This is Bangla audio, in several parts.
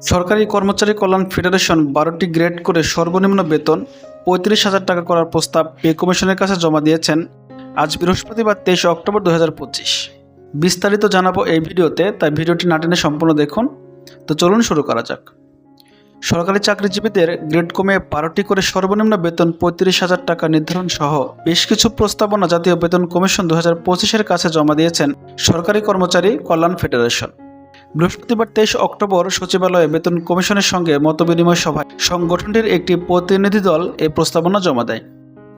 সরকারি কর্মচারী কল্যাণ ফেডারেশন বারোটি গ্রেড করে সর্বনিম্ন বেতন পঁয়ত্রিশ হাজার টাকা করার প্রস্তাব পে কমিশনের কাছে জমা দিয়েছেন আজ বৃহস্পতিবার তেইশে অক্টোবর দু হাজার পঁচিশ। বিস্তারিত জানাব এই ভিডিওতে, তাই ভিডিওটি না টেনে সম্পূর্ণ দেখুন। তো চলুন শুরু করা যাক। সরকারি চাকরিজীবীদের গ্রেড কমে বারোটি করে সর্বনিম্ন বেতন পঁয়ত্রিশ হাজার টাকা নির্ধারণ সহ বেশ কিছু প্রস্তাবনা জাতীয় বেতন কমিশন দু হাজার কাছে জমা দিয়েছেন সরকারি কর্মচারী কল্যাণ ফেডারেশন। বৃহস্পতিবার তেইশ অক্টোবর সচিবালয়ে বেতন কমিশনের সঙ্গে মতবিনিময় সভায় সংগঠনটির একটি প্রতিনিধি দল এই প্রস্তাবনা জমা দেয়।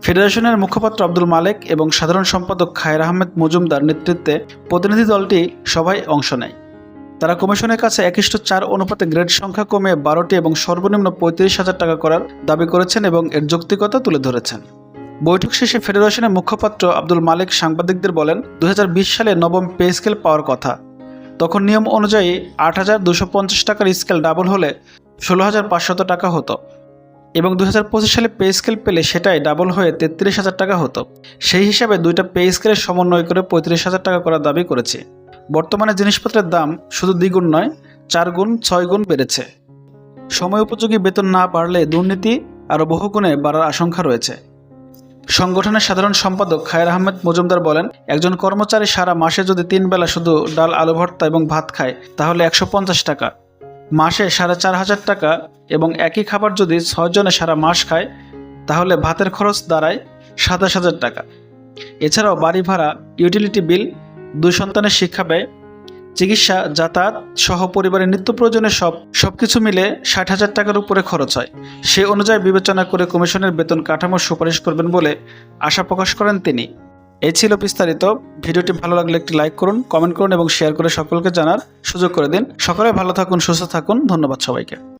ফেডারেশনের মুখপাত্র আব্দুল মালেক এবং সাধারণ সম্পাদক খায়ের আহমেদ মজুমদার নেতৃত্বে প্রতিনিধি দলটি সভায় অংশ নেয়। তারা কমিশনের কাছে একিষ্ট চার অনুপাতে গ্রেড সংখ্যা কমে বারোটি এবং সর্বনিম্ন পঁয়ত্রিশ হাজার টাকা করার দাবি করেছেন এবং এর যৌক্তিকতা তুলে ধরেছেন। বৈঠক শেষে ফেডারেশনের মুখপাত্র আব্দুল মালিক সাংবাদিকদের বলেন দু হাজার বিশ সালে নবম পে স্কেল পাওয়ার কথা। তখন নিয়ম অনুযায়ী আট হাজার দুশো পঞ্চাশ টাকার স্কেল ডাবল হলে ষোলো হাজার পাঁচশত টাকা হতো এবং দু হাজার পঁচিশ সালে পে স্কেল পেলে সেটাই ডাবল হয়ে তেত্রিশ হাজার টাকা হতো। সেই হিসাবে দুইটা পে স্কেলের সমন্বয় করে পঁয়ত্রিশ হাজার টাকা করার দাবি করেছে। বর্তমানে জিনিসপত্রের দাম শুধু দ্বিগুণ নয় চার গুণ ছয় গুণ বেড়েছে। সময় উপযোগী বেতন না বাড়লে দুর্নীতি আরও বহুগুণে বাড়ার আশঙ্কা রয়েছে। সংগঠনের সাধারণ সম্পাদক খায়ের আহমেদ মজুমদার বলেন, একজন কর্মচারী সারা মাসে যদি তিন বেলা শুধু ডাল, আলু ভর্তা এবং ভাত খায়, তাহলে একশো পঞ্চাশ টাকা। মাসে সাড়ে চার হাজার টাকা এবং একই খাবার যদি ছয়জনে সারা মাস খায়, তাহলে ভাতের খরচ দাঁড়ায় সাতাশ হাজার টাকা। এছাড়াও বাড়ি ভাড়া ইউটিলিটি বিল দুই সন্তানের শিক্ষা ব্যয় চিকিৎসা, যাতায়াত সহ পরিবারের নিত্য প্রয়োজনের সব, সবকিছু মিলে ষাট হাজার টাকার উপরে খরচ হয়। সে অনুযায়ী বিবেচনা করে কমিশনের বেতন কাঠামো সুপারিশ করবেন বলে আশা প্রকাশ করেন তিনি। এই ছিল বিস্তারিত। ভিডিওটি ভালো লাগলে একটি লাইক করুন, কমেন্ট করুন এবং শেয়ার করে সকলকে জানার সুযোগ করে দিন। সকলে ভালো থাকুন, সুস্থ থাকুন। ধন্যবাদ সবাইকে।